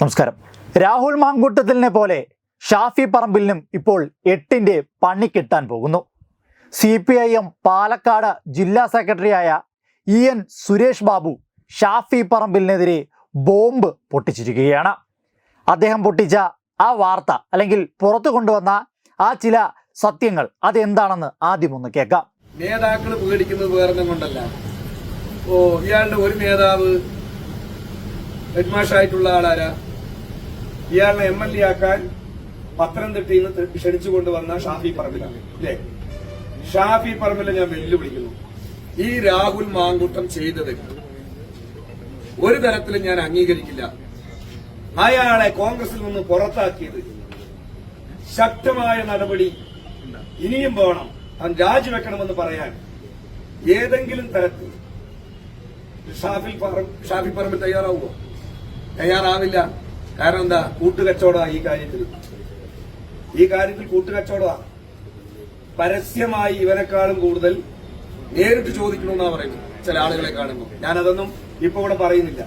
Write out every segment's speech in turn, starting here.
നമസ്കാരം. രാഹുൽ മാങ്കൂട്ടത്തിലിനെ പോലെ ഷാഫി പറമ്പിലിനും ഇപ്പോൾ എട്ടിന്റെ പണി കിട്ടാൻ പോകുന്നു. C P I M Palakkad ജില്ലാ സെക്രട്ടറിയായ ഇ എൻ സുരേഷ് ബാബു ഷാഫി പറമ്പിലിനെതിരെ ബോംബ് പൊട്ടിച്ചിരിക്കുകയാണ്. അദ്ദേഹം പൊട്ടിച്ച ആ വാർത്ത അല്ലെങ്കിൽ പുറത്തു കൊണ്ടുവന്ന ആ ചില സത്യങ്ങൾ അതെന്താണെന്ന് ആദ്യം ഒന്ന് കേൾക്കാം. നേതാക്കൾ പേടിക്കുന്നത് വേറെ കൊണ്ടല്ല. ഓ ഇയാളുടെ ഒരു നേതാവ് ഹെഡ്മാഷായിട്ടുള്ള ആളാരാ? ഇയാളെ എം എൽ എ ആക്കാൻ പത്തനംതിട്ടയിൽ നിന്ന് ക്ഷണിച്ചു ഷാഫി പറമ്പില. അല്ലേ ഷാഫി പറമ്പില ഞാൻ വെല്ലുവിളിക്കുന്നു. ഈ രാഹുൽ മാങ്കൂട്ടം ചെയ്തത് ഒരു തരത്തിലും ഞാൻ അംഗീകരിക്കില്ല. അയാളെ കോൺഗ്രസിൽ നിന്ന് പുറത്താക്കിയത് ശക്തമായ നടപടി ഇനിയും പോകണം അവൻ രാജിവെക്കണമെന്ന് പറയാൻ ഏതെങ്കിലും തരത്തിൽ ഷാഫി പറമ്പിൽ തയ്യാറാവുമോ? തയ്യാറാവില്ല. കാരണം എന്താ? കൂട്ടുകച്ചവടമാ ഈ കാര്യത്തിൽ. ഈ കാര്യത്തിൽ കൂട്ടുകച്ചവടമാണ് പരസ്യമായി ഇവനെക്കാളും കൂടുതൽ നേരിട്ട് ചോദിക്കണമെന്നാ പറയുന്നത് ചില ആളുകളെ കാണുമ്പോൾ ഞാനതൊന്നും ഇപ്പൊ ഇവിടെ പറയുന്നില്ല.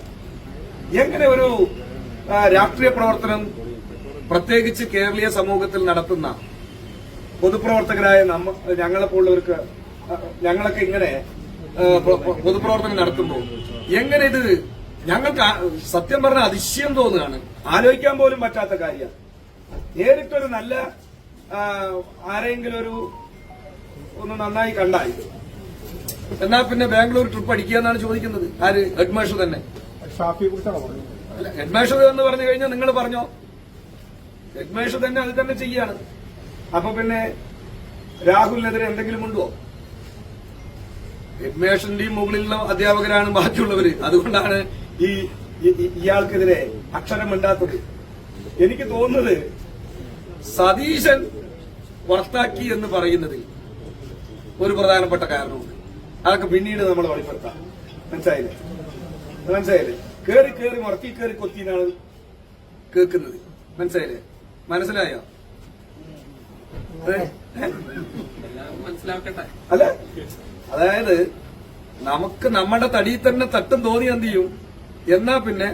എങ്ങനെ ഒരു രാഷ്ട്രീയ പ്രവർത്തനം പ്രത്യേകിച്ച് കേരളീയ സമൂഹത്തിൽ നടത്തുന്ന പൊതുപ്രവർത്തകരായ നമ്മ ഞങ്ങളെപ്പോലുള്ളവർക്ക് പോലുള്ളവർക്ക് ഞങ്ങളൊക്കെ ഇങ്ങനെ പൊതുപ്രവർത്തനം നടത്തുമ്പോൾ എങ്ങനെ ഇത് ഞങ്ങൾക്ക് സത്യം പറഞ്ഞ അതിശയം തോന്നുകയാണ്. ആലോചിക്കാൻ പോലും പറ്റാത്ത കാര്യമാണ്. നേരിട്ടൊരു നല്ല ആരെങ്കിലും ഒരു ഒന്ന് നന്നായി കണ്ടായി എന്നാ പിന്നെ ബാംഗ്ലൂർ ട്രിപ്പ് അടിക്കുക എന്നാണ് ചോദിക്കുന്നത്. ആര്? തന്നെ. ഷാഫിയെ കുറിച്ചാണോ പറഞ്ഞത്? അല്ല ഹെഡ്മാഷ് എന്ന് പറഞ്ഞു കഴിഞ്ഞാൽ നിങ്ങൾ പറഞ്ഞോ? ഹെഡ്മാഷ് തന്നെ അത് തന്നെ ചെയ്യാണ് അപ്പൊ പിന്നെ രാഹുലിനെതിരെ എന്തെങ്കിലും ഉണ്ടോ? ഹെഡ്മാഷിന്റെയും മുകളിലുള്ള അധ്യാപകരാണ് ബാക്കിയുള്ളവര്. അതുകൊണ്ടാണ് ഈ ഇയാൾക്കെതിരെ അക്ഷരമുണ്ടാക്കുന്നത് എനിക്ക് തോന്നുന്നത് സതീശൻ പുറത്താക്കി എന്ന് പറയുന്നതിൽ ഒരു പ്രധാനപ്പെട്ട കാരണമുണ്ട്. അതൊക്കെ പിന്നീട് നമ്മൾ വെളിപ്പെടുത്താം. മനസ്സിലായില്ലേ? മനസ്സിലായില്ലേ? കേറി കേറി മുറക്കി കേറി കൊത്തിനാണ് കേൾക്കുന്നത്. മനസ്സിലായില്ലേ? മനസ്സിലായോ? അല്ല? അതായത് നമുക്ക് നമ്മുടെ തടിയിൽ തന്നെ തട്ടും തോന്നി എന്ത് ചെയ്യും? എന്നാ പിന്നെ?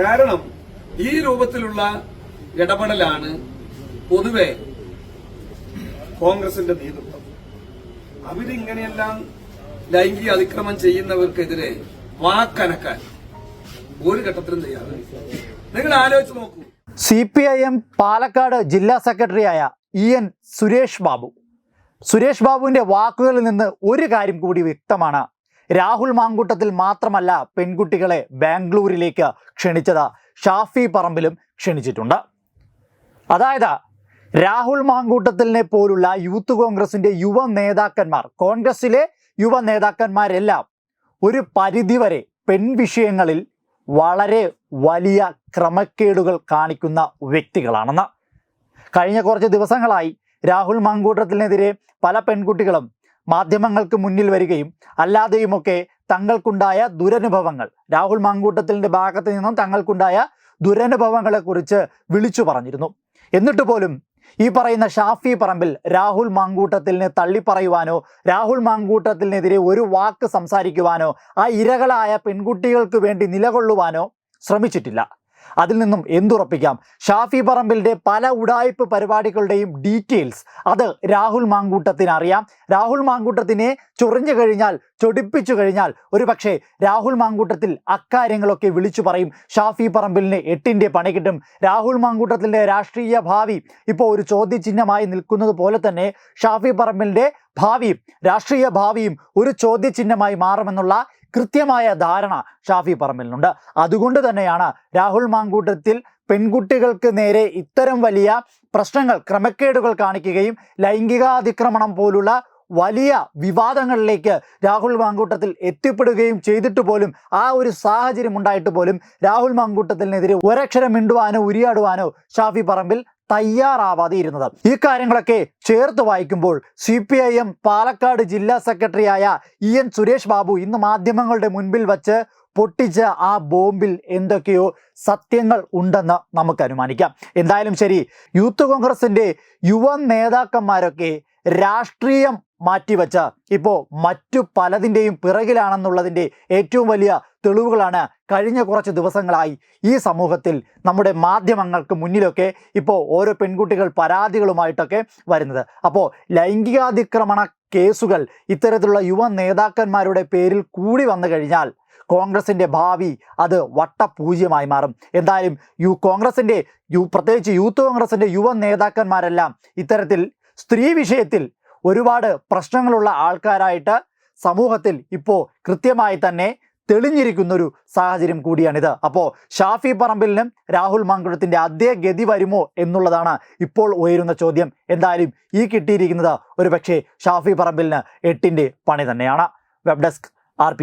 കാരണം ഈ രൂപത്തിലുള്ള ഇടപെടലാണ് പൊതുവെ കോൺഗ്രസിന്റെ നേതൃത്വം. അവരിങ്ങനെയെല്ലാം ലൈംഗിക അതിക്രമം ചെയ്യുന്നവർക്കെതിരെ വാക്കനക്കാൻ ഒരു ഘട്ടത്തിലും തയ്യാറായി നിങ്ങൾ ആലോചിച്ച് നോക്കൂ. C P I M Palakkad ജില്ലാ സെക്രട്ടറിയായ ഇ എൻ സുരേഷ് ബാബു. സുരേഷ് ബാബുവിന്റെ വാക്കുകളിൽ നിന്ന് ഒരു കാര്യം കൂടി വ്യക്തമാണ്. രാഹുൽ മാങ്കൂട്ടത്തിൽ മാത്രമല്ല പെൺകുട്ടികളെ ബാംഗ്ലൂരിലേക്ക് ക്ഷണിച്ചത് ഷാഫി പറമ്പിലും ക്ഷണിച്ചിട്ടുണ്ട്. അതായത് രാഹുൽ മാങ്കൂട്ടത്തിലിനെ പോലുള്ള യൂത്ത് കോൺഗ്രസിന്റെ യുവ നേതാക്കന്മാർ കോൺഗ്രസിലെ യുവ നേതാക്കന്മാരെല്ലാം ഒരു പരിധിവരെ പെൺവിഷയങ്ങളിൽ വളരെ വലിയ ക്രമക്കേടുകൾ കാണിക്കുന്ന വ്യക്തികളാണെന്ന്. കഴിഞ്ഞ കുറച്ച് ദിവസങ്ങളായി രാഹുൽ മാങ്കൂട്ടത്തിനെതിരെ പല പെൺകുട്ടികളും മാധ്യമങ്ങൾക്ക് മുന്നിൽ വരികയും അല്ലാതെയുമൊക്കെ തങ്ങൾക്കുണ്ടായ ദുരനുഭവങ്ങൾ. രാഹുൽ മാങ്കൂട്ടത്തിന്റെ ഭാഗത്ത് നിന്നും തങ്ങൾക്കുണ്ടായ ദുരനുഭവങ്ങളെക്കുറിച്ച് വിളിച്ചു പറഞ്ഞിരുന്നു. എന്നിട്ട് പോലും ഈ പറയുന്ന ഷാഫി പറമ്പിൽ രാഹുൽ മാങ്കൂട്ടത്തിലിനെ തള്ളിപ്പറയുവാനോ രാഹുൽ മാങ്കൂട്ടത്തിനെതിരെ ഒരു വാക്ക് സംസാരിക്കുവാനോ ആ ഇരകളായ പെൺകുട്ടികൾക്ക് വേണ്ടി നിലകൊള്ളുവാനോ ശ്രമിച്ചിട്ടില്ല. അതിൽ നിന്നും എന്തുറപ്പിക്കാം? ഷാഫി പറമ്പിലിന്റെ പല ഉടായ്പ് പരിപാടികളുടെയും ഡീറ്റെയിൽസ് അത് രാഹുൽ മാങ്കൂട്ടത്തിന് അറിയാം. രാഹുൽ മാങ്കൂട്ടത്തിനെ ചൊറിഞ്ഞു കഴിഞ്ഞാൽ ചൊടിപ്പിച്ചു കഴിഞ്ഞാൽ ഒരു പക്ഷേ രാഹുൽ മാങ്കൂട്ടത്തിൽ അക്കാര്യങ്ങളൊക്കെ വിളിച്ചു പറയും. ഷാഫി പറമ്പിലിന് എട്ടിന്റെ പണി കിട്ടും. രാഹുൽ മാങ്കൂട്ടത്തിന്റെ രാഷ്ട്രീയ ഭാവി ഇപ്പോൾ ഒരു ചോദ്യചിഹ്നമായി നിൽക്കുന്നത് പോലെ തന്നെ ഷാഫി പറമ്പിലിന്റെ ഭാവിയും രാഷ്ട്രീയ ഭാവിയും ഒരു ചോദ്യചിഹ്നമായി മാറുമെന്നുള്ള കൃത്യമായ ധാരണ ഷാഫി പറമ്പിലിനുണ്ട്. അതുകൊണ്ട് തന്നെയാണ് രാഹുൽ മാങ്കൂട്ടത്തിൽ പെൺകുട്ടികൾക്ക് നേരെ ഇത്തരം വലിയ പ്രശ്നങ്ങൾ ക്രമക്കേടുകൾ കാണിക്കുകയും ലൈംഗികാതിക്രമണം പോലുള്ള വലിയ വിവാദങ്ങളിലേക്ക് രാഹുൽ മാങ്കൂട്ടത്തിൽ എത്തിപ്പെടുകയും ചെയ്തിട്ട് പോലും ആ ഒരു സാഹചര്യം ഉണ്ടായിട്ട് പോലും രാഹുൽ മാങ്കൂട്ടത്തിനെതിരെ ഒരക്ഷരം മിണ്ടുവാനോ ഉരിയാടുവാനോ ഷാഫി പറമ്പിൽ തയ്യാറാവാതെ ഇരുന്നത്. ഈ കാര്യങ്ങളൊക്കെ ചേർത്ത് വായിക്കുമ്പോൾ C P I M Palakkad ജില്ലാ സെക്രട്ടറിയായ ഇ എൻ സുരേഷ് ബാബു ഇന്ന് മാധ്യമങ്ങളുടെ മുൻപിൽ വച്ച് പൊട്ടിച്ച ആ ബോംബിൽ എന്തൊക്കെയോ സത്യങ്ങൾ ഉണ്ടെന്ന് നമുക്ക് അനുമാനിക്കാം. എന്തായാലും ശരി യൂത്ത് കോൺഗ്രസിന്റെ യുവ നേതാക്കന്മാരൊക്കെ രാഷ്ട്രീയം മാറ്റിവെച്ച്. ഇപ്പോൾ മറ്റു പലതിന്റെയും പിറകിലാണെന്നുള്ളതിന്റെ ഏറ്റവും വലിയ തെളിവുകളാണ് കഴിഞ്ഞ കുറച്ച് ദിവസങ്ങളായി ഈ സമൂഹത്തിൽ നമ്മുടെ മാധ്യമങ്ങൾക്ക് മുന്നിലൊക്കെ ഇപ്പോൾ ഓരോ പെൺകുട്ടികൾ പരാതികളുമായിട്ടൊക്കെ വരുന്നത്. അപ്പോൾ ലൈംഗികാതിക്രമണ കേസുകൾ ഇത്തരത്തിലുള്ള യുവ നേതാക്കന്മാരുടെ പേരിൽ കൂടി വന്നു കഴിഞ്ഞാൽ കോൺഗ്രസിന്റെ ഭാവി അത് വട്ടപൂജ്യമായി മാറും. എന്തായാലും യു കോൺഗ്രസിന്റെ യു പ്രത്യേകിച്ച് യൂത്ത് കോൺഗ്രസിന്റെ യുവ നേതാക്കന്മാരെല്ലാം ഇത്തരത്തിൽ സ്ത്രീ വിഷയത്തിൽ ഒരുപാട് പ്രശ്നങ്ങളുള്ള ആൾക്കാരായിട്ട് സമൂഹത്തിൽ ഇപ്പോൾ കൃത്യമായി തന്നെ തെളിഞ്ഞിരിക്കുന്ന ഒരു സാഹചര്യം കൂടിയാണിത്. അപ്പോൾ ഷാഫി പറമ്പിലിനും രാഹുൽ മാങ്കുഴത്തിന്റെ അതേ ഗതി വരുമോ എന്നുള്ളതാണ് ഇപ്പോൾ ഉയരുന്ന ചോദ്യം. എന്തായാലും ഈ കിട്ടിയിരിക്കുന്നത് ഒരു പക്ഷേ ഷാഫി പറമ്പിലിന് എട്ടിന്റെ പണി തന്നെയാണ്. Web desk R